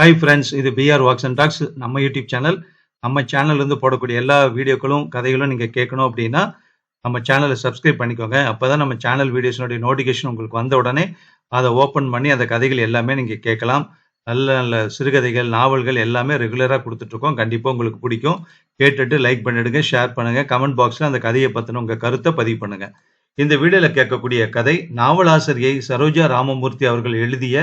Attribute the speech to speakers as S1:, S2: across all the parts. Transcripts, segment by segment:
S1: Hi friends இது PR walks and talks நம்ம YouTube channel நம்ம சேனல்லேருந்து போடக்கூடிய எல்லா வீடியோக்களும் கதைகளும் நீங்கள் கேட்கணும் அப்படின்னா நம்ம சேனலை சப்ஸ்கிரைப் பண்ணிக்கோங்க. அப்போ தான் நம்ம சேனல் வீடியோஸினுடைய நோட்டிஃபிகேஷன் உங்களுக்கு வந்த உடனே அதை ஓப்பன் பண்ணி அந்த கதைகள் எல்லாமே நீங்கள் கேட்கலாம். நல்ல நல்ல சிறுகதைகள் நாவல்கள் எல்லாமே ரெகுலராக கொடுத்துட்ருக்கோம். கண்டிப்பாக உங்களுக்கு பிடிக்கும். கேட்டுட்டு லைக் பண்ணிடுங்க ஷேர் பண்ணுங்கள் கமெண்ட் பாக்ஸில் அந்த கதையை பற்றின உங்கள் கருத்தை பதிவு பண்ணுங்கள் இந்த வீடியோவில் கேட்கக்கூடிய கதை நாவலாசிரியை சரோஜா ராமமூர்த்தி அவர்கள் எழுதிய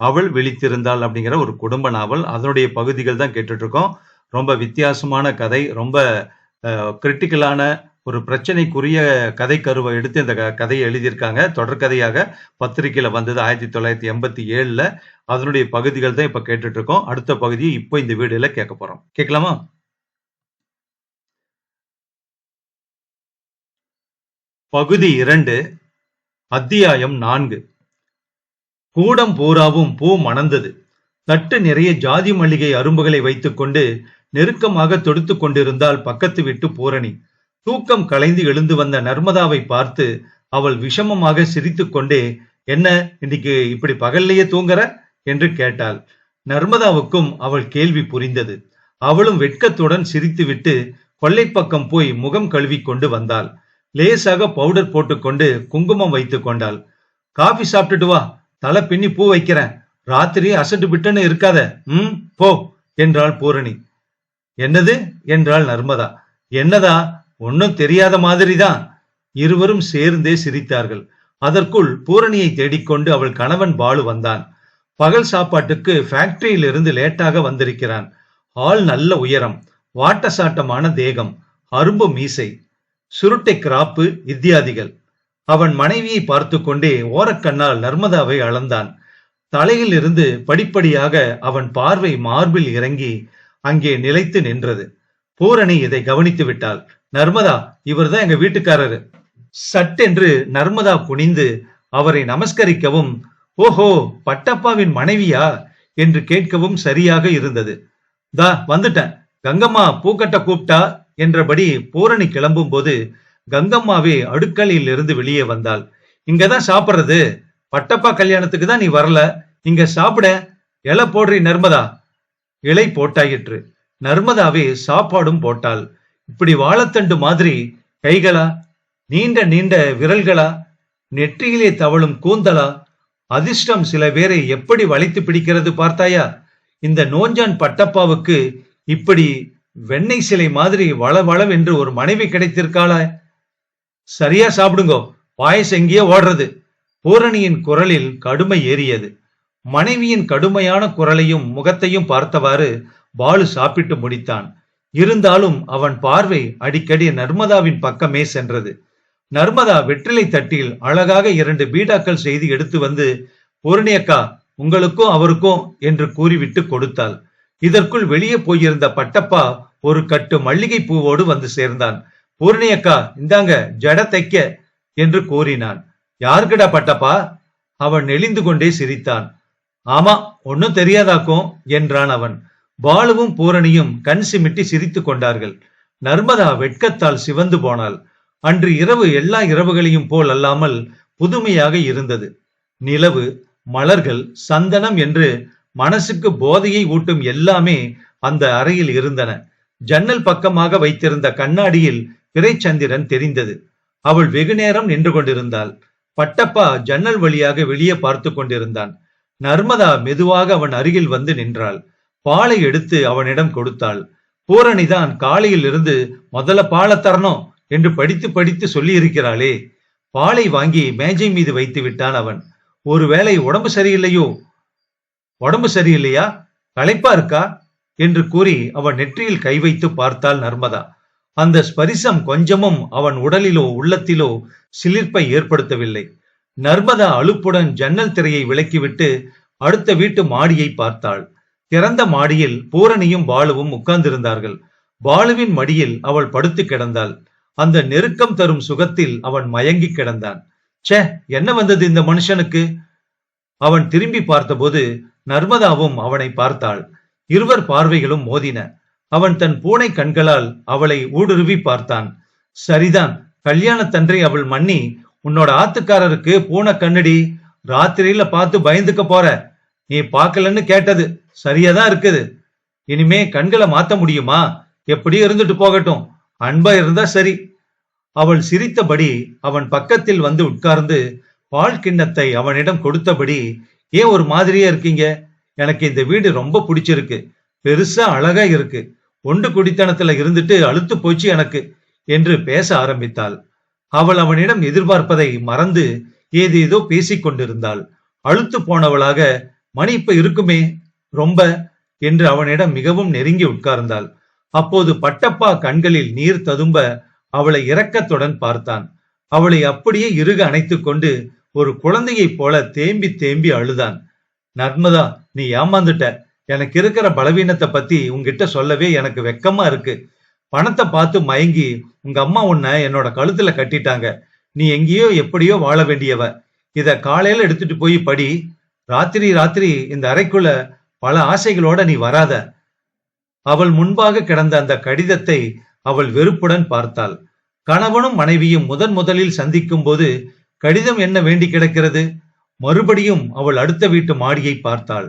S1: அவள் விழித்திருந்தாள் அப்படிங்கிற ஒரு குடும்ப நாவல். அதனுடைய பகுதிகள் தான் கேட்டுட்ருக்கோம். ரொம்ப வித்தியாசமான கதை ரொம்ப கிரிட்டிக்கலான ஒரு பிரச்சனைக்குரிய கதை கருவை எடுத்து இந்த க- கதையை எழுதியிருக்காங்க. தொடர்கதையாக பத்திரிகையில் வந்தது ஆயிரத்தி தொள்ளாயிரத்தி எண்பத்தி ஏழில். அதனுடைய பகுதிகள் தான் இப்போ கேட்டுட்ருக்கோம். அடுத்த பகுதியை இப்போ இந்த வீடியோல கேட்க போகிறோம் கேட்கலாமா? பகுதி இரண்டு அத்தியாயம் நான்கு. கூடம் பூராவும் பூ மணந்தது. தட்டு நிறைய ஜாதி மல்லிகை அரும்புகளை வைத்துக்கொண்டு நெருக்கமாக தொடுத்து கொண்டிருந்தால் பக்கத்து வீட்டு பூரணி. தூக்கம் கலைந்து எழுந்து வந்த நர்மதாவை பார்த்து அவள் விஷமமாக சிரித்துக்கொண்டே என்ன இன்னைக்கு இப்படி பகல்லையே தூங்குற? என்று கேட்டாள். நர்மதாவுக்கும் அவள் கேள்வி புரிந்தது. அவளும் வெட்கத்துடன் சிரித்துவிட்டு பக்கம் போய் முகம் கழுவி கொண்டு வந்தாள். லேசாக பவுடர் போட்டுக்கொண்டு குங்குமம் வைத்துக் கொண்டாள். காபி சாப்பிட்டுட்டு வா தலை பின்னி பூ வைக்கிறேன். ராத்திரி அசட்டு பிட்டுன்னு இருக்காத. ம் போ என்றாள் பூரணி. என்னது? என்றாள் நர்மதா. என்னதா? ஒன்னும் தெரியாத மாதிரிதான். இருவரும் சேர்ந்தே சிரித்தார்கள். அதற்குள் பூரணியை தேடிக்கொண்டு அவள் கணவன் பாலு வந்தான். பகல் சாப்பாட்டுக்கு ஃபேக்டரியிலிருந்து லேட்டாக வந்திருக்கிறான். ஆள் நல்ல உயரம் வாட்ட சாட்டமான தேகம் அரும்பு மீசை சுருட்டை கிராப்பு இத்தியாதிகள். அவன் மனைவியை பார்த்து கொண்டே ஓரக்கண்ணால் நர்மதாவை அளந்தான். தலையில் இருந்து படிப்படியாக அவன் பார்வை மார்பில் இறங்கி அங்கே நிலைத்து நின்றது. பூரணி இதை கவனித்து விட்டாள். நர்மதா இவர்தான் எங்க வீட்டுக்காரரு. சட்டென்று நர்மதா குனிந்து அவரை நமஸ்கரிக்கவும் ஓஹோ பட்டப்பாவின் மனைவியா? என்று கேட்கவும் சரியாக இருந்தது. தா வந்துட்டேன். கங்கம்மா பூக்கட்ட கூப்பிட்டா? என்றபடி பூரணி கிளம்பும் போது கங்கம்மாவே அடுக்கலையில் இருந்து வெளியே வந்தாள். இங்கதான் சாப்பிடுறது. பட்டப்பா கல்யாணத்துக்கு தான் நீ வரல. இங்க சாப்பிட இலை போடுறி நர்மதா. இலை போட்டாயிற்று. நர்மதாவே சாப்பாடும் போட்டாள். இப்படி வாழைத்தண்டு மாதிரி கைகளா? நீண்ட நீண்ட விரல்களா? நெற்றியிலே தவழும் கூந்தலா? அதிர்ஷ்டம் சில பேரை எப்படி வளைத்து பிடிக்கிறது பார்த்தாயா? இந்த நோஞ்சான் பட்டப்பாவுக்கு இப்படி வெண்ணெய் சிலை மாதிரி வளவளவென்று ஒரு மனைவி கிடைத்திருக்காளா சரியா சாப்பிடுங்கோ. பாயசம் எங்கேயோ ஓடுறது. பூரணியின் குரலில் கடுமை ஏறியது. மனைவியின் கடுமையான குரலையும் முகத்தையும் பார்த்தவாறு பாலு சாப்பிட்டு முடித்தான். இருந்தாலும் அவன் பார்வை அடிக்கடி நர்மதாவின் பக்கமே சென்றது. நர்மதா வெற்றிலை தட்டில் அழகாக இரண்டு பீடாக்கள் செய்து எடுத்து வந்து பூரணி அக்கா உங்களுக்கும் அவருக்கும் என்று கூறிவிட்டு கொடுத்தாள். இதற்குள் வெளியே போயிருந்த பட்டப்பா ஒரு கட்டு மல்லிகை பூவோடு வந்து சேர்ந்தான். பூரணி அக்கா இந்தாங்க ஜட தைக்க என்று கூறினான். யாருக்கடா பட்டப்பா? அவன் நெளிந்து கொண்டே சிரித்தான். ஆமா ஒன்னும் தெரியாதாக்கும் என்றான் அவன். பாலுவும் பூரணியும் கண் சிமிட்டி சிரித்துக் கொண்டார்கள். நர்மதா வெட்கத்தால் சிவந்து போனாள். அன்று இரவு எல்லா இரவுகளையும் போல் அல்லாமல் புதுமையாக இருந்தது. நிலவு மலர்கள் சந்தனம் என்று மனசுக்கு போதையை ஊட்டும் எல்லாமே அந்த அறையில் இருந்தன. ஜன்னல் பக்கமாக வைத்திருந்த கண்ணாடியில் பிறைச்சந்திரன் தெரிந்தது. அவள் வெகு நேரம் நின்று கொண்டிருந்தாள். பட்டப்பா ஜன்னல் வழியாக வெளியே பார்த்து கொண்டிருந்தான். நர்மதா மெதுவாக அவன் அருகில் வந்து நின்றாள். பாலை எடுத்து அவனிடம் கொடுத்தாள். பூரணிதான் காலையில் இருந்து முதல்ல பாலை தரணும் என்று படித்து படித்து சொல்லி இருக்கிறாளே பாலை வாங்கி மேஜை மீது வைத்து விட்டான் அவன். ஒருவேளை உடம்பு சரியில்லையோ? உடம்பு சரியில்லையா? களைப்பா இருக்கா? என்று கூறி அவன் நெற்றியில் கை வைத்து பார்த்தாள் நர்மதா. அந்த ஸ்பரிசம் கொஞ்சமும் அவன் உடலிலோ உள்ளத்திலோ சிலிர்ப்பை ஏற்படுத்தவில்லை. நர்மதா அழுப்புடன் ஜன்னல் திரையை விலக்கிவிட்டு அடுத்த வீட்டு மாடியை பார்த்தாள். திறந்த மாடியில் பூரணியும் பாலுவும் உட்கார்ந்திருந்தார்கள். பாலுவின் மடியில் அவள் படுத்து கிடந்தாள். அந்த நெருக்கம் தரும் சுகத்தில் அவன் மயங்கி கிடந்தான். ச்சே என்ன வந்தது இந்த மனுஷனுக்கு? அவன் திரும்பி பார்த்தபோது நர்மதாவும் அவனை பார்த்தாள். இருவர் பார்வைகளும் மோதின. அவன் தன் பூனை கண்களால் அவளை ஊடுருவி பார்த்தான். சரிதான் கல்யாணத்தன்றை அவள் மன்னி உன்னோட ஆத்துக்காரருக்கு பூனை கண்ணடி ராத்திரியில பார்த்து பயந்துக்க போற. நீ பார்க்கலன்னு கேட்டது சரியாதான் இருக்குது. இனிமே கண்களை மாத்த முடியுமா? எப்படியும் இருந்துட்டு போகட்டும் அன்பா இருந்தா சரி. அவள் சிரித்தபடி அவன் பக்கத்தில் வந்து உட்கார்ந்து பால் கிண்ணத்தை அவனிடம் கொடுத்தபடி ஏன் ஒரு மாதிரியா இருக்கீங்க? எனக்கு இந்த வீடு ரொம்ப பிடிச்சிருக்கு. பெருசா அழகா இருக்கு. ஒண்டு குடித்தனத்துல இருந்துட்டு அழுத்து போச்சு எனக்கு என்று பேச ஆரம்பித்தாள். அவள் அவனிடம் எதிர்பார்ப்பதை மறந்து ஏதேதோ பேசிக் கொண்டிருந்தாள். அழுத்து போனவளாக மணி இப்ப இருக்குமே ரொம்ப என்று அவனிடம் மிகவும் நெருங்கி உட்கார்ந்தாள். அப்போது பட்டப்பா கண்களில் நீர் ததும்ப அவளை இரக்கத்துடன் பார்த்தான். அவளை அப்படியே இறுக அணைத்துக் கொண்டு ஒரு குழந்தையைப் போல தேம்பி தேம்பி அழுதான். நர்மதா நீ ஏமாந்துட்ட. எனக்கு இருக்கிற பலவீனத்தை பத்தி உங்ககிட்ட சொல்லவே எனக்கு வெக்கமா இருக்கு. பணத்தை பார்த்து மயங்கி உங்க அம்மா உன்னை என்னோட கழுத்துல கட்டிட்டாங்க. நீ எங்கேயோ எப்படியோ வாழ வேண்டியவ. இத காலையில எடுத்துட்டு போய் படி. ராத்திரி ராத்திரி இந்த அறைக்குள்ள பல ஆசைகளோட நீ வராத. அவள் முன்பாக கிடந்த அந்த கடிதத்தை அவள் வெறுப்புடன் பார்த்தாள். கணவனும் மனைவியும் முதன் முதலில் சந்திக்கும் போது கடிதம் என்ன வேண்டி கிடக்கிறது? மறுபடியும் அவள் அடுத்த வீட்டு மாடியை பார்த்தாள்.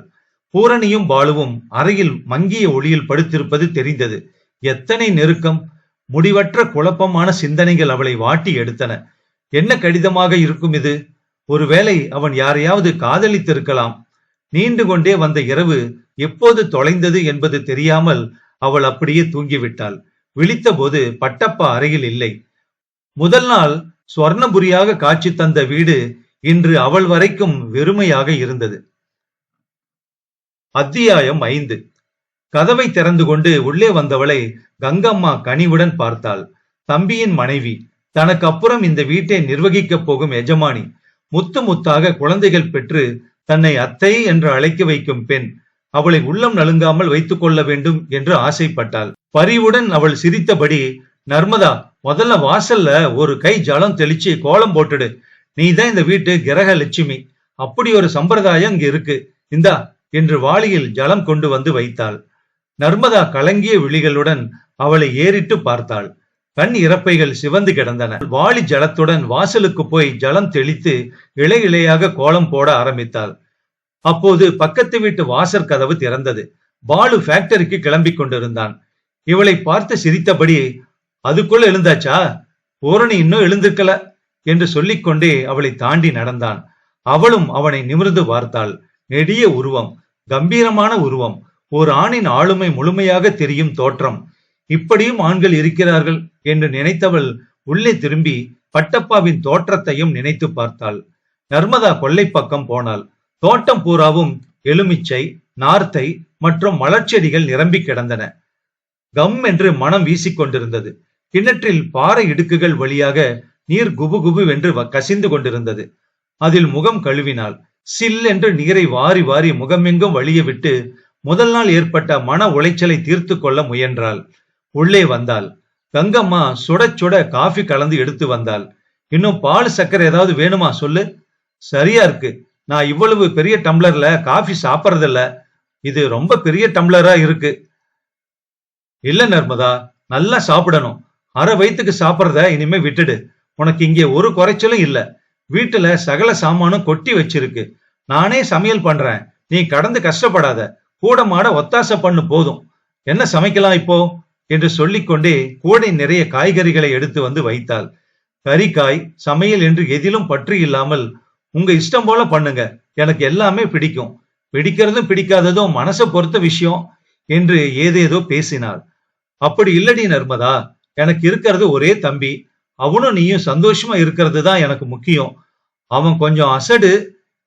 S1: பூரணியும் பாலுவும் அறையில் மங்கிய ஒளியில் படுத்திருப்பது தெரிந்தது. எத்தனை நெருக்கம்! முடிவற்ற குழப்பமான சிந்தனைகள் அவளை வாட்டி எடுத்தன. என்ன கடிதமாக இருக்கும் இது? ஒருவேளை அவன் யாரையாவது காதலித்திருக்கலாம். நீண்டு கொண்டே வந்த இரவு எப்போது தொலைந்தது என்பது தெரியாமல் அவள் அப்படியே தூங்கிவிட்டாள். விழித்தபோது பட்டப்பா அறையில் இல்லை. முதல் நாள் சுவர்ணபுரியாக காட்சி தந்த வீடு இன்று அவள் வரைக்கும் வெறுமையாக இருந்தது. அத்தியாயம் ஐந்து. கதவை திறந்து கொண்டு உள்ளே வந்தவளை கங்கம்மா கனிவுடன் பார்த்தாள். தம்பியின் மனைவி தனக்கு அப்புறம் இந்த வீட்டை நிர்வகிக்கப் போகும் எஜமானி முத்து முத்தாக குழந்தைகள் பெற்று தன்னை அத்தை என்று அழைக்க வைக்கும் பெண் அவளை உள்ளம் நலுங்காமல் வைத்துக் கொள்ள வேண்டும் என்று ஆசைப்பட்டாள். பரிவுடன் அவள் சிரித்தபடி நர்மதா முதல்ல வாசல்ல ஒரு கை ஜலம் தெளிச்சு கோலம் போட்டுடு. நீதான் இந்த வீட்டு கிரக லட்சுமி அப்படி ஒரு சம்பிரதாயம் இங்க இருக்கு. இந்தா என்று வாளியில் ஜலம் கொண்டு வந்து வைத்தாள். நர்மதா கலங்கிய விழிகளுடன் அவளை ஏறிட்டு பார்த்தாள். கண் இறப்பைகள் சிவந்து கிடந்தன. வாளி ஜலத்துடன் வாசலுக்கு போய் ஜலம் தெளித்து இலை இலையாக கோலம் போட ஆரம்பித்தாள். அப்போது பக்கத்து வீட்டு வாசற் கதவு திறந்தது. பாலு ஃபேக்டரிக்கு கிளம்பி கொண்டிருந்தான். இவளை பார்த்து சிரித்தபடி அதுக்குள்ள எழுந்தாச்சா? பூரணி இன்னும் எழுந்திருக்கல? என்று சொல்லிக்கொண்டே அவளை தாண்டி நடந்தான். அவளும் அவனை நிமிர்ந்து பார்த்தாள். நெடிய உருவம். கம்பீரமான உருவம். ஒரு ஆணின் ஆளுமை முழுமையாக தெரியும் தோற்றம். இப்படியும் ஆண்கள் இருக்கிறார்கள் என்று நினைத்தவள் உள்ளே திரும்பி பட்டப்பாவின் தோற்றத்தையும் நினைத்து பார்த்தாள். நர்மதா கொல்லை பக்கம் போனாள். தோட்டம் பூராவும் எலுமிச்சை நார்த்தை மற்றும் மலர்ச்செடிகள் நிரம்பி கிடந்தன. கம் என்று மனம் வீசிக்கொண்டிருந்தது கிணற்றில் பாறை இடுக்குகள் வழியாக நீர் குபு குபு வென்று வ- கசிந்து கொண்டிருந்தது. அதில் முகம் கழுவினாள். சில் என்று நீரை வாரி வாரி முகமெங்கும் வழிய விட்டு முதல் நாள் ஏற்பட்ட மன உளைச்சலை தீர்த்து கொள்ள முயன்றாள். உள்ளே வந்தாள். கங்கம்மா சுட சுட காஃபி கலந்து எடுத்து வந்தாள். இன்னும் பால் சக்கரை ஏதாவது வேணுமா சொல்லு? சரியா இருக்கு. நான் இவ்வளவு பெரிய டம்ளர்ல காஃபி சாப்பிட்றதில்ல. இது ரொம்ப பெரிய டம்ளரா இருக்கு. இல்ல நர்மதா நல்லா சாப்பிடணும். அரை வயித்துக்கு சாப்பிடுறத இனிமே விட்டுடு. உனக்கு இங்கே ஒரு குறைச்சலும் இல்ல. வீட்டுல சகல சாமானும் கொட்டி வச்சிருக்கு. நானே சமையல் பண்றேன். நீ கடந்து கஷ்டப்படாத. கூட மாட ஒத்தாசை பண்ணு போதும். என்ன சமைக்கலாம் இப்போ? என்று சொல்லிக்கொண்டே கூடை நிறைய காய்கறிகளை எடுத்து வந்து வைத்தாள். கறிக்காய் சமையல் என்று எதிலும் பற்று இல்லாமல் உங்க இஷ்டம் போல பண்ணுங்க. எனக்கு எல்லாமே பிடிக்கும். பிடிக்கிறதும் பிடிக்காததும் மனசை பொறுத்த விஷயம் என்று ஏதேதோ பேசினாள். அப்படி இல்லடி நர்மதா. எனக்கு இருக்கிறது ஒரே தம்பி. அவனும் நீயும் சந்தோஷமா இருக்கிறது தான் எனக்கு முக்கியம். அவன் கொஞ்சம் அசடு.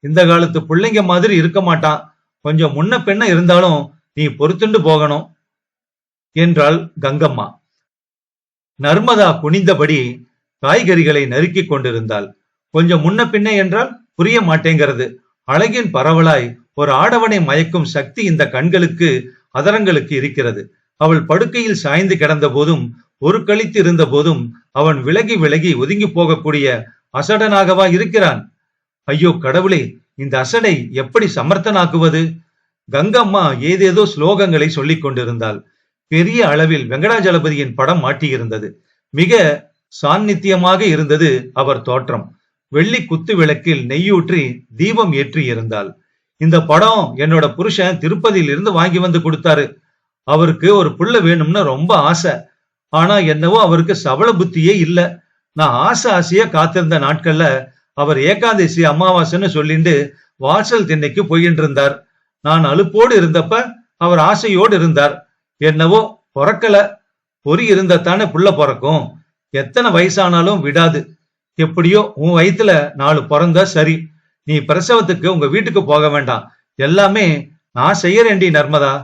S1: இந்த காலத்து பிள்ளைங்க மாதிரி இருக்க மாட்டான். கொஞ்சம் முன்ன பின்ன இருந்தாலும் நீ பொறுத்துண்டு போகணும் என்றாள் கங்கம்மா. நர்மதா குனிந்தபடி காய்கறிகளை நறுக்கி கொண்டிருந்தாள். கொஞ்சம் முன்ன பின்ன என்றால் புரிய மாட்டேங்கிறது. அழகின் பரவலாய் ஒரு ஆடவனை மயக்கும் சக்தி இந்த கண்களுக்கு அதரங்களுக்கு இருக்கிறது. அவள் படுக்கையில் சாய்ந்து கிடந்த போதும் ஒரு கழித்து இருந்த போதும் அவன் விலகி விலகி ஒதுங்கி போகக்கூடிய அசடனாகவா இருக்கிறான். ஐயோ கடவுளே இந்த அசடை எப்படி சமர்த்தனாக்குவது? கங்கம்மா ஏதேதோ ஸ்லோகங்களை சொல்லிக் கொண்டிருந்தாள். பெரிய அளவில் வெங்கடாஜலபதியின் படம் மாட்டியிருந்தது. மிக சாநித்தியமாக இருந்தது அவர் தோற்றம். வெள்ளி குத்து விளக்கில் நெய்யூற்றி தீபம் ஏற்றி இருந்தாள் இந்த படம் என்னோட புருஷன் திருப்பதியில் இருந்து வாங்கி வந்து கொடுத்தாரு. அவருக்கு ஒரு புள்ள வேணும்னு ரொம்ப ஆசை. ஆனா என்னவோ அவருக்கு சவள புத்தியே இல்லை. நான் ஆசை ஆசையா காத்திருந்த நாட்கள்ல அவர் ஏகாதசி அமாவாசைன்னு சொல்லிட்டு வாசல் திண்ணைக்கு போயிட்டு இருந்தார் நான் அலுப்போடு இருந்தப்ப அவர் ஆசையோடு இருந்தார். என்னவோ பிறக்கல. பொறி இருந்தாத்தானே புள்ள பிறக்கும். எத்தனை வயசானாலும் விடாது. எப்படியோ உன் வயித்துல நாலு பிறந்தா சரி. நீ பிரசவத்துக்கு உங்க வீட்டுக்கு போக வேண்டாம். எல்லாமே நான் செய்யறேன்டி நர்மதா.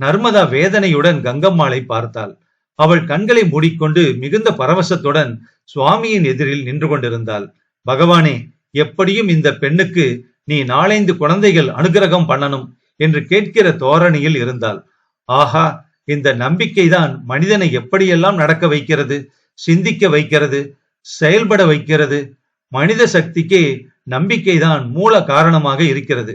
S1: நர்மதா வேதனையுடன் கங்கம்மாளை பார்த்தாள். அவள் கண்களை மூடிக்கொண்டு மிகுந்த பரவசத்துடன் சுவாமியின் எதிரில் நின்று கொண்டிருந்தாள். பகவானே எப்படியும் இந்த பெண்ணுக்கு நீ நாலைந்து குழந்தைகள் அனுகிரகம் பண்ணணும் என்று கேட்கிற தோரணியில் இருந்தாள். ஆஹா இந்த நம்பிக்கைதான் மனிதனை எப்படியெல்லாம் நடக்க வைக்கிறது சிந்திக்க வைக்கிறது செயல்பட வைக்கிறது. மனித சக்திக்கே நம்பிக்கைதான் மூல காரணமாக இருக்கிறது.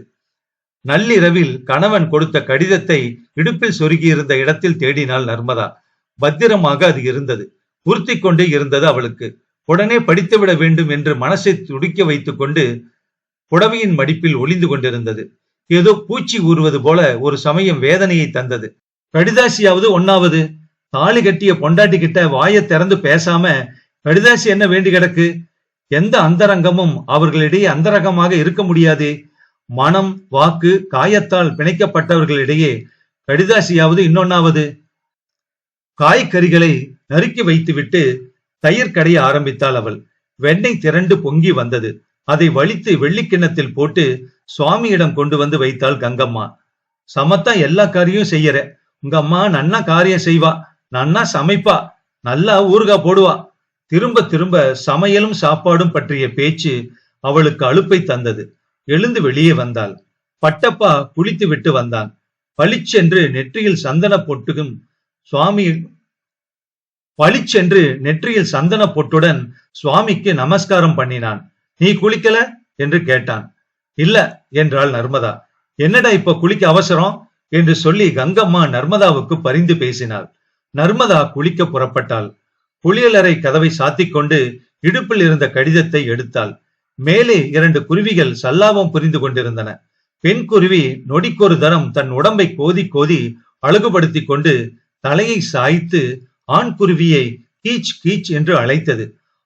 S1: நள்ளிரவில் கணவன் கொடுத்த கடிதத்தை இடுப்பில் சொருகியிருந்த இடத்தில் தேடினாள் நர்மதா. பத்திரமாக அது இருந்தது. உறுத்தி கொண்டே இருந்தது அவளுக்கு. உடனே படித்துவிட வேண்டும் என்று மனசை துடிக்க வைத்துக் கொண்டு புடவையின் மடிப்பில் ஒளிந்து கொண்டிருந்தது. ஏதோ பூச்சி ஊறுவது போல ஒரு சமயம் வேதனையை தந்தது. கடிதாசியாவது ஒன்னாவது தாலி கட்டிய பொண்டாட்டி கிட்ட வாயை திறந்து பேசாம கடிதாசி என்ன வேண்டி கிடக்கு? எந்த அந்தரங்கமும் அவர்களிடையே அந்தரங்கமாக இருக்க முடியாது. மனம் வாக்கு காயத்தால் பிணைக்கப்பட்டவர்களிடையே கடிதாசியாவது இன்னொன்னாவது? காய்கறிகளை நறுக்கி வைத்துவிட்டு தயிர் கடைய ஆரம்பித்தாள் அவள். வெண்ணெய் திரண்டு பொங்கி வந்தது. அதை வலித்து வெள்ளிக்கிண்ணத்தில் போட்டு சுவாமியிடம் கொண்டு வந்து வைத்தாள் கங்கம்மா. சமத்தா எல்லா காரியம் செய்யற. உங்க அம்மா நன்னா காரியம் செய்வா. நன்னா சமைப்பா. நல்லா ஊறுகா போடுவா. திரும்ப திரும்ப சமையலும் சாப்பாடும் பற்றிய பேச்சு அவளுக்கு அலுப்பை தந்தது. எழுந்து வெளியே வந்தாள். பட்டப்பா குளித்து விட்டு வந்தான். பளிச்சென்று நெற்றியில் சந்தன பொட்டுகும் சுவாமி பளிச்சென்று நெற்றியில் சந்தன பொட்டுடன் சுவாமிக்கு நமஸ்காரம் பண்ணினான். நீ குளிக்கல? என்று கேட்டான். இல்ல என்றாள் நர்மதா. என்னடா இப்ப குளிக்க அவசரம்? என்று சொல்லி கங்கம்மா நர்மதாவுக்கு பரிந்து பேசினாள். நர்மதா குளிக்க புறப்பட்டாள். குளியலறை கதவை சாத்திக் கொண்டு இடுப்பில் இருந்த கடிதத்தை எடுத்தாள். மேலே இரண்டு குருவிகள் சல்லாபம் புரிந்து கொண்டிருந்தன. பெண் குருவி நொடிக்கொரு தரம் தன் உடம்பை கோதி கோதி அழகுபடுத்திக் கொண்டு தலையை சாய்த்து ஆண்குருவியை கீச் கீச் என்று அழைத்தது.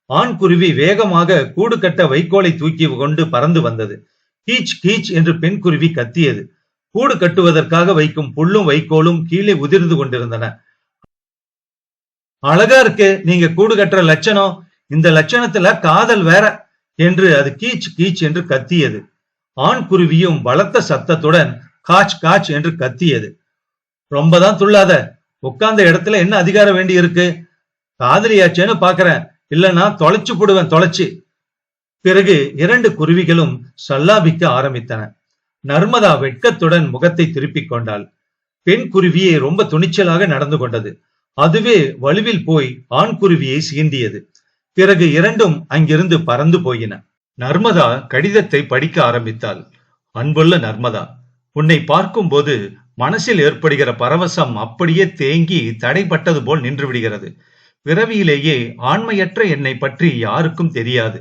S1: ஆண்குருவி வேகமாக கூடு கட்ட வைக்கோலை தூக்கி கொண்டு பறந்து வந்தது. கீச் கீச் என்று பெண் குருவி கத்தியது. கூடு கட்டுவதற்காக வைக்கும் புல்லும் வைக்கோலும் கீழே உதிர்ந்து கொண்டிருந்தன. அழகா இருக்கு. நீங்க கூடு கட்டுற லட்சணம். இந்த லட்சணத்துல காதல் வேற என்று அது கீச் கீச் என்று கத்தியது. ஆண் குருவியும் பலத்த சத்தத்துடன் காச் காச் என்று கத்தியது. ரொம்பதான் துள்ளாத உட்கார்ந்த இடத்துல என்ன அதிகாரம் வேண்டி இருக்கு? காதலியாச்சேன்னு பாக்குறேன் இல்லைன்னா தொலைச்சு போடுவேன் தொலைச்சு. பிறகு இரண்டு குருவிகளும் சல்லாபிக்க ஆரம்பித்தன. நர்மதா வெட்கத்துடன் முகத்தை திருப்பிக் கொண்டாள். பெண் குருவியை ரொம்ப துணிச்சலாக நடந்து கொண்டது. அதுவே வலுவில் போய் ஆண் குருவியை சீண்டியது. பிறகு இரண்டும் அங்கிருந்து பறந்து போயின. நர்மதா கடிதத்தை படிக்க ஆரம்பித்தாள். அன்புள்ள நர்மதா உன்னை பார்க்கும்போது மனசில் ஏற்படுகிற பரவசம் அப்படியே தேங்கி தடைப்பட்டது போல் நின்று விடுகிறது பிறவியிலேயே ஆண்மையற்ற என்னை பற்றி யாருக்கும் தெரியாது.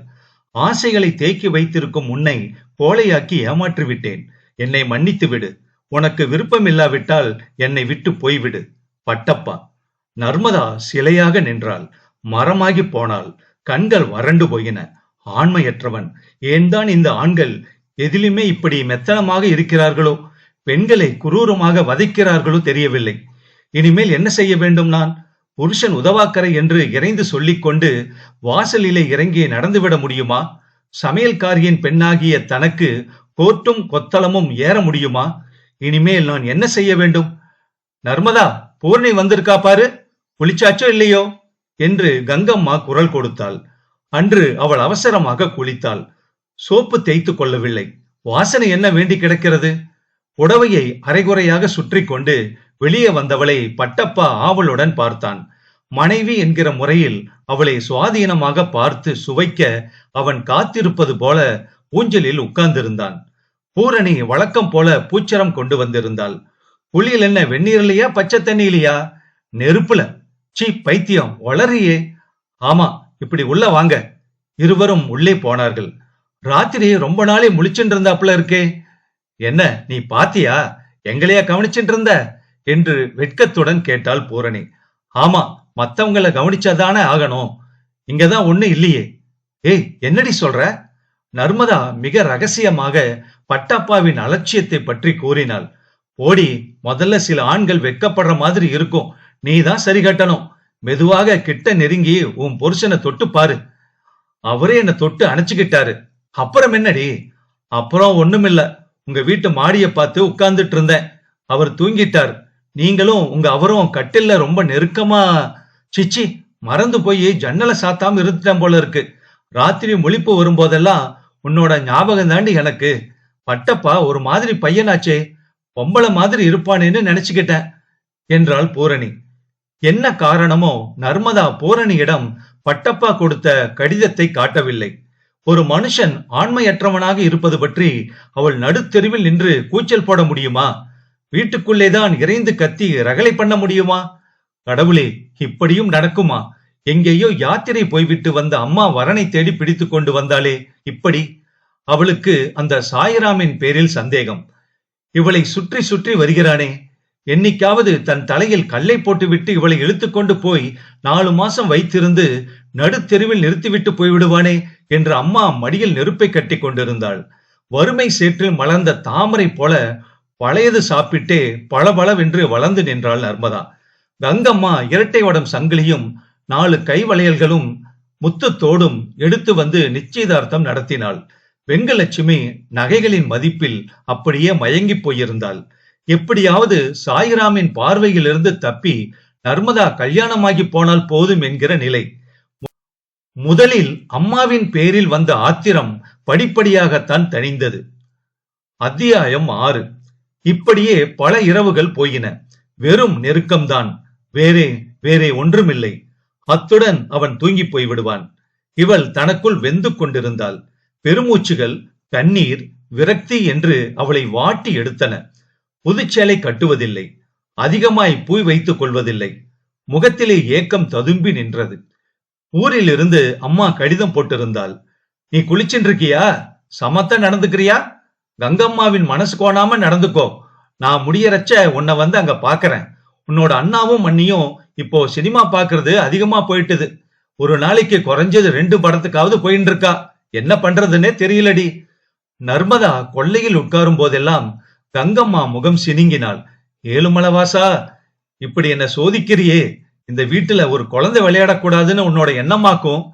S1: ஆசைகளை தேக்கி வைத்திருக்கும் உன்னை கோழையாக்கி ஏமாற்றி விட்டேன் என்னை மன்னித்து விடு. உனக்கு விருப்பம் இல்லாவிட்டால் என்னை விட்டு போய்விடு. பட்டப்பா. நர்மதா சிலையாக நின்றாள். மரமாகி போனாள். கண்கள் வறண்டு போயின. ஆண்மையற்றவன். ஏன்தான் இந்த ஆண்கள் எதிலுமே இப்படி மெத்தனமாக இருக்கிறார்களோ? பெண்களை குரூரமாக வதைக்கிறார்களோ தெரியவில்லை. இனிமேல் என்ன செய்ய வேண்டும் நான்? புருஷன் உதவாக்கரை என்று இறைந்து சொல்லிக்கொண்டு வாசலிலே இறங்கி நடந்துவிட முடியுமா? சமையல்காரியின் பெண்ணாகிய தனக்கு கோட்டும் கொத்தளமும் ஏற முடியுமா? இனிமேல் நான் என்ன செய்ய வேண்டும்? நர்மதா பூர்ணி வந்திருக்கா பாரு? குளிச்சாச்சோ இல்லையோ? என்று கங்கம்மா குரல் கொடுத்தாள். அன்று அவள் அவசரமாக குளித்தாள். சோப்பு தேய்த்து கொள்ளவில்லை. வாசனை என்ன வேண்டி கிடக்கிறது? புடவையை அரைகுறையாக சுற்றி கொண்டு வெளியே வந்தவளை பட்டப்பா ஆவலுடன் பார்த்தான். மனைவி என்கிற முறையில் அவளை சுவாதீனமாக பார்த்து சுவைக்க அவன் காத்திருப்பது போல ஊஞ்சலில் உட்கார்ந்திருந்தான். பூரணி வழக்கம் போல பூச்சரம் கொண்டு வந்திருந்தாள். புளியில் என்ன வெந்நீர்லையா பச்சை தண்ணியிலையா? நெருப்புல. சீ பைத்தியம் வளரியே. ஆமா இப்படி உள்ள வாங்க. இருவரும் உள்ளே போனார்கள். ராத்திரி ரொம்ப நாளே முழிச்சுட்டு இருந்தாப்புல இருக்கே. என்ன நீ பாத்தியா? எங்களையா கவனிச்சுட்டு இருந்த என்று வெட்கத்துடன் கேட்டாள் பூரணி. ஆமா மத்தவங்கள கவனிச்சாதானே ஆகணும். இங்கதான் ஒண்ணு இல்லையே. ஏய் என்னடி சொல்ற? நர்மதா மிக ரகசியமாக பட்டப்பாவின் அலட்சியத்தை பற்றி கூறினாள். ஓடி முதல்ல சில ஆண்கள் வெட்கப்படுற மாதிரி இருக்கும். நீ தான் சரி கட்டணும். மெதுவாக கிட்ட நெருங்கி உன் புருஷனை தொட்டு பாரு. அவரே என்னை தொட்டு அணைச்சுக்கிட்டாரு. அப்புறம் என்னடி? அப்புறம் ஒண்ணுமில்ல. உங்க வீட்டு மாடியை பார்த்து உட்கார்ந்துட்டு இருந்தேன் அவர் தூங்கிட்டார். நீங்களும் உங்க அவரும் கட்டில்ல ரொம்ப நெருக்கமா சிச்சி மறந்து போய் ஜன்னலை சாத்தாம இருந்துட்டேன் போல இருக்கு. ராத்திரி முழிப்பு வரும்போதெல்லாம் உன்னோட ஞாபகம் தாண்டி எனக்கு பட்டப்பா ஒரு மாதிரி பையனாச்சே பொம்பளை மாதிரி இருப்பானேன்னு நினைச்சுக்கிட்டேன் என்றாள் பூரணி. என்ன காரணமோ நர்மதா பூரணியிடம் பட்டப்பா கொடுத்த கடிதத்தை காட்டவில்லை. ஒரு மனுஷன் ஆண்மையற்றவனாக இருப்பது பற்றி அவள் நடுத்தெருவில் நின்று கூச்சல் போட முடியுமா? வீட்டுக்குள்ளேதான் இறைந்து கத்தி ரகலை பண்ண முடியுமா? கடவுளே இப்படியும் நடக்குமா? எங்கேயோ யாத்திரை போய்விட்டு வந்த அம்மா வரனை தேடி பிடித்து கொண்டு வந்தாளே இப்படி? அவளுக்கு அந்த சாயிராமின் பேரில் சந்தேகம். இவளை சுற்றி சுற்றி வருகிறானே என்னைக்காவது தன் தலையில் கல்லை போட்டுவிட்டு இவளை இழுத்துக்கொண்டு போய் நாலு மாசம் வைத்திருந்து நடுத்தெருவில் நிறுத்திவிட்டு போய்விடுவானே என்று அம்மா மடியில் நெருப்பை கட்டி கொண்டிருந்தாள். வறுமை சேற்றில் மலர்ந்த தாமரை போல பழையது சாப்பிட்டே பளபளவென்று வளர்ந்து நின்றாள் நர்மதா. கங்கம்மா இரட்டை வடம் சங்கிலியும் நாலு கை வளையல்களும் முத்துத்தோடும் எடுத்து வந்து நிச்சயதார்த்தம் நடத்தினாள். வெங்கலட்சுமி நகைகளின் மதிப்பில் அப்படியே மயங்கி போயிருந்தாள். எப்படியாவது சாய்ராமின் பார்வையிலிருந்து தப்பி நர்மதா கல்யாணமாகி போனால் போதும் என்கிற நிலை. முதலில் அம்மாவின் பேரில் வந்த ஆத்திரம் படிப்படியாகத்தான் தணிந்தது. அத்தியாயம் ஆறு. இப்படியே பல இரவுகள் போயின. வெறும் நெருக்கம்தான். வேறே வேறே ஒன்றுமில்லை. அத்துடன் அவன் தூங்கி போய்விடுவான். இவள் தனக்குள் வெந்து கொண்டிருந்தாள். பெருமூச்சுகள் கண்ணீர் விரக்தி என்று அவளை வாட்டி எடுத்தன. புதுச்சேலை கட்டுவதில்லை. அதிகமாய் பூய் வைத்துக் கொள்வதில்லை. முகத்திலே ஏக்கம் ததும்பி நின்றது. ஊரில் இருந்து அம்மா கடிதம் போட்டிருந்தாள். நீ குளிச்சுட்டு சமத்த நடந்துக்கிறியா? கங்கம்மாவின் மனசு கோணாம நடந்துக்கோ. நான் முடியறச்ச உன்னை வந்து அங்க பாக்குறேன். உன்னோட அண்ணாவும் மண்ணியும் இப்போ சினிமா பாக்குறது அதிகமா போயிட்டுது. ஒரு நாளைக்கு குறைஞ்சது ரெண்டு படத்துக்காவது போயின்னு இருக்கா என்ன பண்றதுன்னே தெரியலடி. நர்மதா கொள்ளையில் உட்காரும் போதெல்லாம் கங்கம்மா முகம் சினிங்கினாள். ஏழுமலவாசா இப்படி என்ன சோதிக்கிறியே? இந்த வீட்டுல ஒரு குழந்தை விளையாடக்கூடாதுன்னு உன்னோட எண்ணமாக்கும்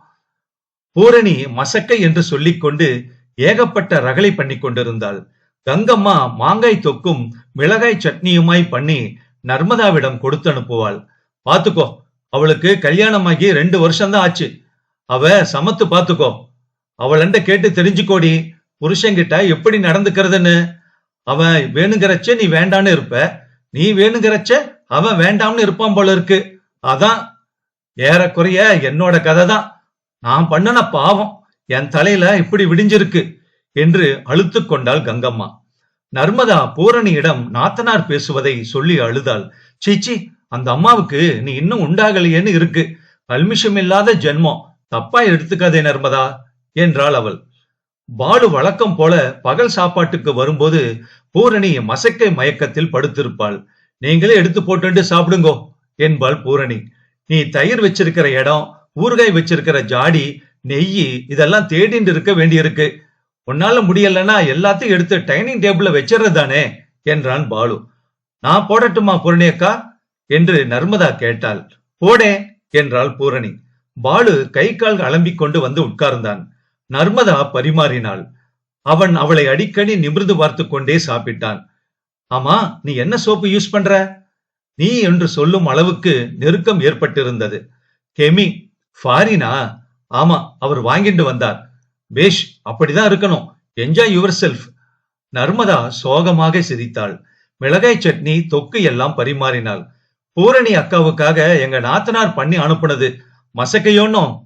S1: பூரணி மசக்கை என்று சொல்லிக்கொண்டு ஏகப்பட்ட ரகளை பண்ணி கொண்டிருந்தாள். கங்கம்மா மாங்காய் தொக்கும் மிளகாய் சட்னியுமாய் பண்ணி நர்மதாவிடம் கொடுத்து அனுப்புவாள். பாத்துக்கோ அவளுக்கு கல்யாணமாகி ரெண்டு வருஷம்தான் ஆச்சு. அவ சமத்து பாத்துக்கோ அவளண்ட கேட்டு தெரிஞ்சுக்கோடி புருஷங்கிட்ட எப்படி நடந்துக்கிறதுன்னு. அவன் வேணுங்கிறச்ச நீ வேண்டான்னு இருப்ப. நீ வேணுங்கிறச்ச அவன் வேண்டாம்னு இருப்பான் போல இருக்கு. அதான் ஏறக்குறைய என்னோட கதை தான் நான் பண்ணன பாவம் என் தலையில இப்படி விடிஞ்சிருக்கு என்று அழுத்து கொண்டாள் கங்கம்மா. நர்மதா பூரணியிடம் நாத்தனார் பேசுவதை சொல்லி அழுதாள். சீச்சி அந்த அம்மாவுக்கு நீ இன்னும் உண்டாகலையேன்னு இருக்கு. கல்மிஷம் இல்லாத ஜென்மம். தப்பா எடுத்துக்காதே நர்மதா என்றாள் அவள். பாலு வழக்கம் போல பகல் சாப்பாட்டுக்கு வரும்போது பூரணி மசக்கை மயக்கத்தில் படுத்திருப்பாள். நீங்களே எடுத்து போட்டு சாப்பிடுங்கோ. என்பாள் பூரணி. நீ தயிர் வச்சிருக்கிற இடம் ஊறுகாய் வச்சிருக்கிற ஜாடி நெய் இதெல்லாம் தேடிட்டு இருக்க வேண்டியிருக்கு. உன்னால முடியலன்னா எல்லாத்தையும் எடுத்து டைனிங் டேபிள்ல வச்சிடுறது தானே என்றான் பாலு. நான் போடட்டுமா பூரணி அக்கா? என்று நர்மதா கேட்டாள். போடே என்றாள் பூரணி. பாலு கை கால் அலம்பிக் கொண்டு வந்து உட்கார்ந்தான். நர்மதா பரிமாறினாள். அவன் அவளை அடிக்கடி நிமிர்ந்து பார்த்து கொண்டே சாப்பிட்டான். ஆமா நீ என்ன சோப்பு யூஸ் பண்ற? நீ என்று சொல்லும் அளவுக்கு நெருக்கம் ஏற்பட்டிருந்தது. கெமி ஃபாரினா? ஆமா அவர் வாங்கிட்டு வந்தார். பேஷ் அப்படிதான் இருக்கணும். என்ஜாய் யுவர் செல்ஃப் நர்மதா சோகமாக சிரித்தாள். மிளகாய் சட்னி தொக்கு எல்லாம் பரிமாறினாள். பூரணி அக்காவுக்காக எங்க நாத்தனார் பண்ணி அனுப்புனது மசக்கையோன்னோ?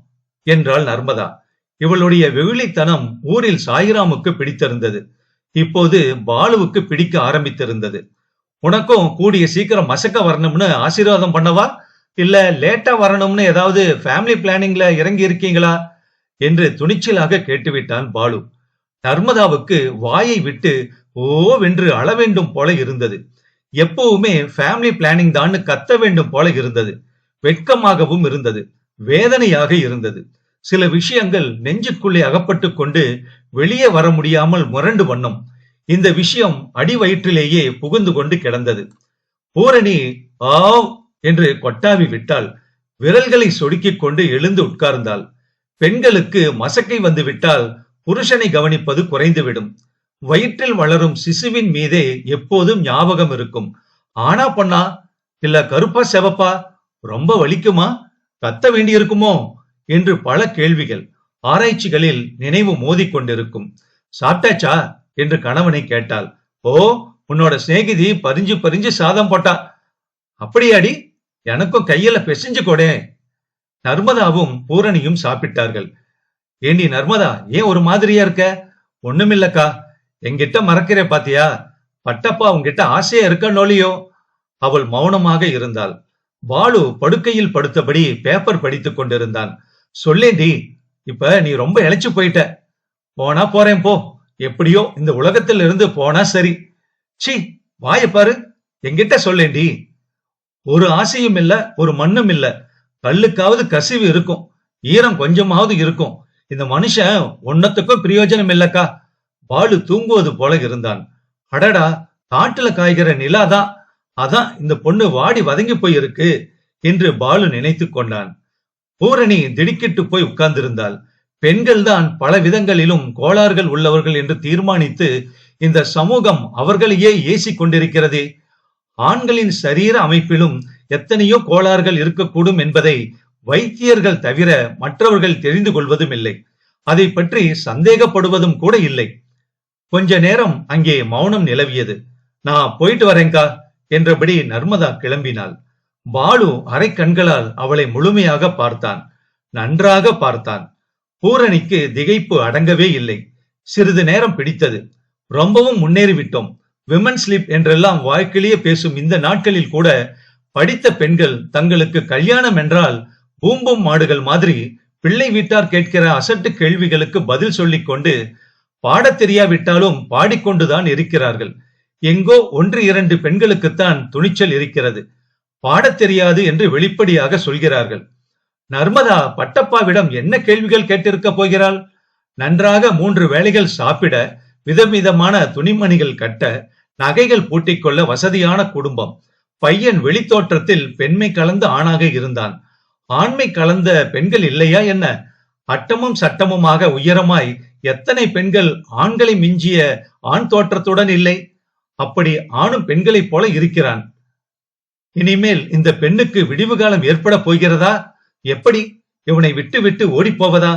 S1: என்றாள் நர்மதா. இவளுடைய வெகுளித்தனம் ஊரில் சாயிராமுக்கு பிடித்திருந்தது. இப்போது பாலுவுக்கு பிடிக்க ஆரம்பித்திருந்தது. உனக்கும் கூடிய சீக்கிரம் மசக்க வரணும்னு ஆசீர்வாதம் பண்ணவா? இல்ல லேட்டா வரணும்னு ஏதாவது ஃபேமிலி பிளானிங்ல இறங்கி இருக்கீங்களா என்று துணிச்சலாக கேட்டுவிட்டான் பாலு. நர்மதாவுக்கு வாயை விட்டு ஓவென்று அள வேண்டும் போல இருந்தது. எப்பவுமே ஃபேமிலி பிளானிங் தான் கத்த வேண்டும் போல இருந்தது. வெட்கமாகவும் இருந்தது. வேதனையாக இருந்தது. சில விஷயங்கள் நெஞ்சுக்குள்ளே அகப்பட்டு கொண்டு வெளியே வர முடியாமல் முரண்டு வண்ணம். இந்த விஷயம் அடி வயிற்றிலேயே புகுந்து கொண்டு கிடந்தது. பூரணி ஆவ்! என்று கொட்டாவி விட்டால் விரல்களை சொடுக்கிக் கொண்டு எழுந்து உட்கார்ந்தாள். பெண்களுக்கு மசக்கை வந்து விட்டால் புருஷனை கவனிப்பது குறைந்துவிடும். வயிற்றில் வளரும் சிசுவின் மீதே எப்போதும் ஞாபகம் இருக்கும். ஆனா பொண்ணா இல்ல கருப்பா செவப்பா? ரொம்ப வலிக்குமா? கத்த வேண்டியிருக்குமோ? என்று பல கேள்விகள் ஆராய்ச்சிகளில் நினைவு மோதிக்கொண்டிருக்கும் சாப்பிட்டாச்சா? என்று கணவனை கேட்டாள். ஓ உன்னோட சிநேகிதி பறிஞ்சு பறிஞ்சு சாதம் போட்டா. அப்படியாடி எனக்கும் கையில பிசைஞ்சு கொடே. நர்மதாவும் பூரணியும் சாப்பிட்டார்கள். ஏண்டி நர்மதா ஏன் ஒரு மாதிரியா இருக்க? ஒண்ணுமில்லக்கா. என்கிட்ட மறக்கிற பாத்தியா? பட்டப்பா உங்ககிட்ட ஆசையா இருக்கனோலியோ? அவள் மௌனமாக இருந்தாள். பாலு படுக்கையில் படுத்தபடி பேப்பர் படித்துக் கொண்டிருந்தான். சொல்லேண்டி இப்ப நீ ரொம்ப இழைச்சு போயிட்ட. போனா போறேன் போ. எப்படியோ இந்த உலகத்தில் இருந்து போனா சரி. சி வாய பாரு. என்கிட்ட சொல்லேண்டி ஒரு ஆசையும் இல்ல ஒரு மண்ணும் இல்ல. கல்லுக்காவது கசிவு இருக்கும். ஈரம் கொஞ்சமாவது இருக்கும். இந்த மனுஷன் ஒன்னத்துக்கும் பிரயோஜனம் இல்லக்கா. பாலு தூங்குவது போல இருந்தான். அடடா காட்டுல காய்கிற நிலாதான் அதான் இந்த பொண்ணு வாடி வதங்கி போயிருக்கு என்று பாலு நினைத்து கொண்டான். பூரணி திடுக்கிட்டு போய் உட்கார்ந்திருந்தாள். பெண்கள்தான் பல விதங்களிலும் கோளாறுகள் உள்ளவர்கள் என்று தீர்மானித்து இந்த சமூகம் அவர்களையே ஏசி கொண்டிருக்கிறதே. ஆண்களின் சரீர அமைப்பிலும் எத்தனையோ கோளாறுகள் இருக்கக்கூடும் என்பதை வைத்தியர்கள் தவிர மற்றவர்கள் தெரிந்து கொள்வதும் இல்லை. அதை பற்றி சந்தேகப்படுவதும் கூட இல்லை. கொஞ்ச நேரம் அங்கே மௌனம் நிலவியது. நான் போயிட்டு வரேங்கா என்றபடி நர்மதா கிளம்பினாள். பாலு அரை கண்களால் அவளை முழுமையாக பார்த்தான். நன்றாக பார்த்தான். பூரணிக்கு திகைப்பு அடங்கவே இல்லை. சிறிது நேரம் பிடித்தது. ரொம்பவும் முன்னேறிவிட்டோம். விமன் ஸ்லிப் என்றெல்லாம் வாழ்க்கையிலேயே பேசும் இந்த நாட்களில் கூட படித்த பெண்கள் தங்களுக்கு கல்யாணம் என்றால் பூம்பும் மாடுகள் மாதிரி பிள்ளை வீட்டார் கேட்கிற அசட்டு கேள்விகளுக்கு பதில் சொல்லிக் கொண்டு பாடத் தெரியாவிட்டாலும் பாடிக்கொண்டுதான் இருக்கிறார்கள். எங்கோ ஒன்று இரண்டு பெண்களுக்குத்தான் துணிச்சல் இருக்கிறது. பாடத் தெரியாது என்று வெளிப்படையாக சொல்கிறார்கள். நர்மதா பட்டப்பாவிடம் என்ன கேள்விகள் கேட்டிருக்க போகிறாள்? நன்றாக மூன்று வேளைகள் சாப்பிட விதவிதமான துணிமணிகள் கட்ட நகைகள் பூட்டிக்கொள்ள வசதியான குடும்பம். பையன் வெளித்தோற்றத்தில் பெண்மை கலந்த ஆணாக இருந்தான். ஆண்மை கலந்த பெண்கள் இல்லையா என்ன? அட்டமும் சட்டமுமாக உயரமாய் எத்தனை பெண்கள் ஆண்களை மிஞ்சிய ஆண் தோற்றத்துடன் இல்லை? அப்படி ஆணும் பெண்களைப் போல இருக்கிறான். இனிமேல் இந்த பெண்ணுக்கு விடிவு காலம் ஏற்பட போகிறதா? எப்படி இவனை விட்டு விட்டு ஓடி போவதா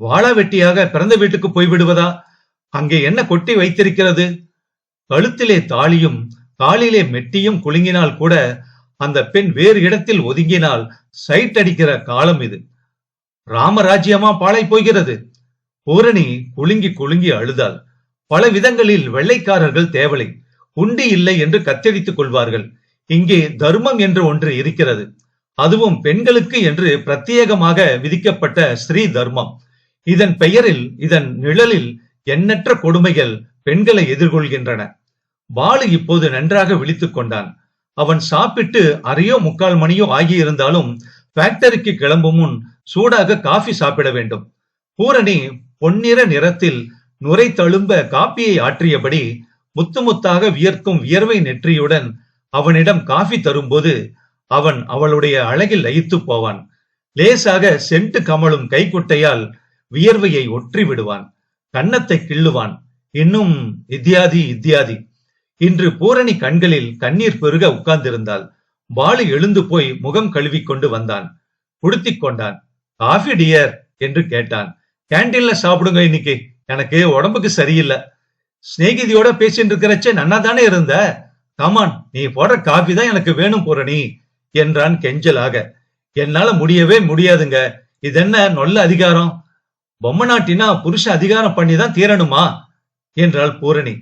S1: வாழா வெட்டியாக பிறந்த வீட்டுக்கு போய்விடுவதா? அங்கே என்ன கொட்டி வைத்திருக்கிறது? கழுத்திலே தாலியும் காலிலே மெட்டியும் குலுங்கினால் கூட அந்த பெண் வேறு இடத்தில் ஒதுங்கினால் சைட் அடிக்கிற காலம் இது. ராமராஜ்யமா பாழை போகிறது பூரணி குலுங்கி குலுங்கி அழுதாள். பல விதங்களில் வெள்ளைக்காரர்கள் தேவலை. உண்டி இல்லை என்று கத்தடித்துக் கொள்வார்கள். இங்கே தர்மம் என்று ஒன்று இருக்கிறது. அதுவும் பெண்களுக்கு என்று பிரத்யேகமாக விதிக்கப்பட்ட ஸ்ரீ தர்மம். இதன் பெயரில் இதன் நிழலில் எண்ணற்ற கொடுமைகள் பெண்களை எதிர்கொள்கின்றன. பாலு இப்போது நன்றாக விழித்துக் கொண்டான். அவன் சாப்பிட்டு அரையோ முக்கால் மணியோ ஆகியிருந்தாலும் ஃபேக்டரிக்கு கிளம்பும் முன் சூடாக காஃபி சாப்பிட வேண்டும். பூரணி பொன்னிற நிறத்தில் நுரை தழும்ப காப்பியை ஆற்றியபடி முத்து முத்தாக வியர்க்கும் வியர்வை நெற்றியுடன் அவனிடம் காஃபி தரும்போது அவன் அவளுடைய அழகில் லயித்து போவான். லேசாக சென்ட்டு கமலும் கைக்குட்டையால் வியர்வையை ஒற்றி விடுவான் கன்னத்தை கிள்ளுவான். இன்னும் இத்தியாதி இத்தியாதி. இன்று பூரணி கண்களில் கண்ணீர் பெருக உட்கார்ந்திருந்தாள். பாலு எழுந்து போய் முகம் கழுவி கொண்டு வந்தான். குடுத்திக் கொண்டான். காஃபி டியர் என்று கேட்டான். கேண்டீன்ல சாப்பிடுங்க இன்னைக்கு. எனக்கு உடம்புக்கு சரியில்லை. சிநேகிதியோட பேசிட்டு இருக்கிறச்சே நன்னா தானே இருந்த கமான் நீ போடுற காஃபி தான் எனக்கு வேணும் பூரணி. என்றான் கெஞ்சலாக. என்னால முடியவே முடியாதுங்க. இது என்ன அதிகாரம்? பொம்மை நாட்டினா புருஷ அதிகாரம் பண்ணி தான் தீரணுமா? என்றாள் பூரணி.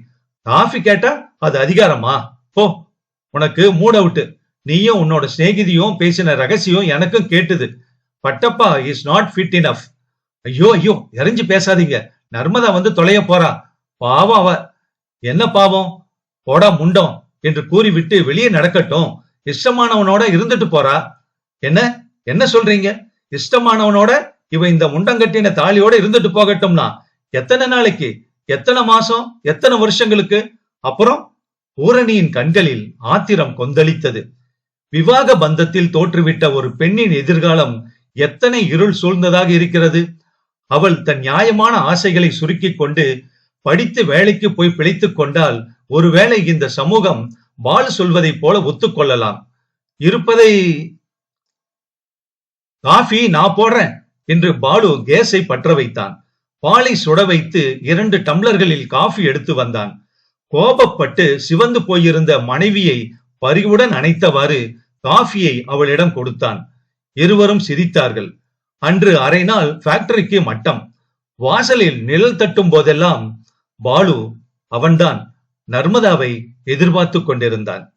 S1: காஃபி கேட்டா அது அதிகாரமா? போ உனக்கு மூட் அவுட்டு நீயும் உன்னோட சிநேகிதியும் பேசின ரகசியம் எனக்கும் கேட்டுது. Pattappa is not fit enough ஐயோ ஐயோ எரிஞ்சு பேசாதீங்க. நர்மதா வந்து தொலைய போறா. பாவம் அவ. என்ன பாவம்? போடா முண்டம் என்று கூறிவிட்டு வெளியே நடக்கட்டும். இஷ்டமானவனோட இருந்துட்டு போறா. என்ன? என்ன சொல்றீங்க? இஷ்டமானவனோட இவ இந்த முண்டங்கட்டின தாலியோட இருந்துட்டு போகட்டும்னா எத்தனை நாளைக்கு? எத்தனை மாசம்? எத்தனை வருஷங்களுக்கு? அப்புறம் பூரணியின் கண்களில் ஆத்திரம் கொந்தளித்தது. விவாக பந்தத்தில் தோற்றுவிட்ட ஒரு பெண்ணின் எதிர்காலம் எத்தனை இருள் சூழ்ந்ததாக இருக்கிறது? அவள் தன் நியாயமான ஆசைகளை சுருக்கிக் கொண்டு படித்து வேலைக்கு போய் பிழைத்துக் கொண்டால் ஒருவேளை இந்த சமூகம் பால் சொல்வதைப் போல ஒத்துக்கொள்ளலாம். இருப்பதை காஃபி நான் போடுறேன் என்று பாலு கேஸை பற்ற வைத்தான். பாலை சுட வைத்து இரண்டு டம்ளர்களில் காஃபி எடுத்து வந்தான். கோபப்பட்டு சிவந்து போயிருந்த மனைவியை பரிவுடன் அணைத்தவாறு காஃபியை அவளிடம் கொடுத்தான். இருவரும் சிரித்தார்கள். அன்று அரை நாள் ஃபேக்டரிக்கு மட்டம். வாசலில் நிழல் தட்டும் போதெல்லாம் பாலு அவன்தான் நர்மதாவை எதிர்பார்த்து கொண்டிருந்தான்.